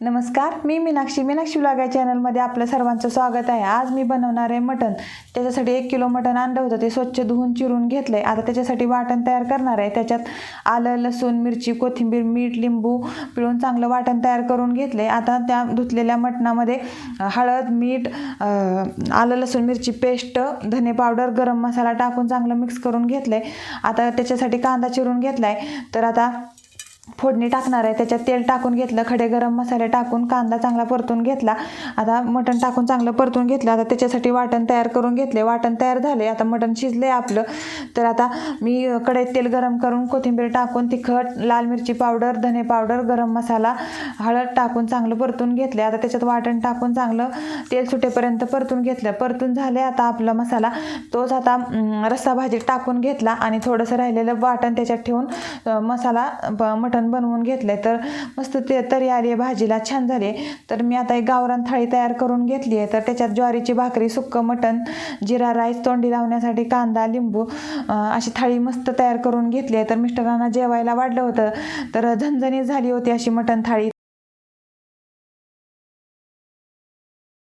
नमस्कार मी मीनाक्षी. मीनाक्षी व्लॉग या चॅनलमध्ये आपलं सर्वांचं स्वागत आहे. आज मी बनवणार आहे मटण. त्याच्यासाठी एक किलो मटण आणलं होतं. ते स्वच्छ धुवून चिरून घेतलं आहे आता त्याच्यासाठी वाटण तयार करणार आहे. त्याच्यात आलं लसूण मिरची कोथिंबीर मीठ लिंबू पिळून चांगलं वाटण तयार करून घेतलं आहे आता त्या धुतलेल्या मटणामध्ये हळद मीठ आलं लसूण मिरची पेस्ट धने पावडर गरम मसाला टाकून चांगलं मिक्स करून घेतलं आहे आता त्याच्यासाठी कांदा चिरून घेतला आहे तर आता फोडणी टाकणार आहे. त्याच्यात तेल टाकून घेतलं खडे गरम मसाले टाकून कांदा चांगला परतून घेतला. आता मटण टाकून चांगलं परतून घेतलं. आता त्याच्यासाठी वाटण तयार करून घेतले. वाटण तयार झाले. आता मटण शिजले आपलं. तर आता मी कढईत तेल गरम करून कोथिंबीर टाकून तिखट लाल मिरची पावडर धने पावडर गरम मसाला हळद टाकून चांगलं परतून घेतले. आता त्याच्यात वाटण टाकून चांगलं तेल सुटेपर्यंत परतून घेतलं. परतून झाले आता आपला मसाला. तोच आता रस्सा भाजी टाकून घेतला आणि थोडंसं राहिलेलं वाटण त्याच्यात ठेवून मसाला ब- मटण बनवून आहे तर मस्त ते तरी आली आहे भाजीला छान झाली. तर मी आता एक गावरान थाळी तयार करून घेतली आहे. तर त्याच्यात ज्वारीची भाकरी सुक्कं मटण जिरा राईस तोंडी लावण्यासाठी कांदा लिंबू अशी थाळी मस्त तयार करून घेतली आहे. तर मिस्टरांना जेवायला वाढलं होतं. तर झणझणीत झाली होती अशी मटण थाळी.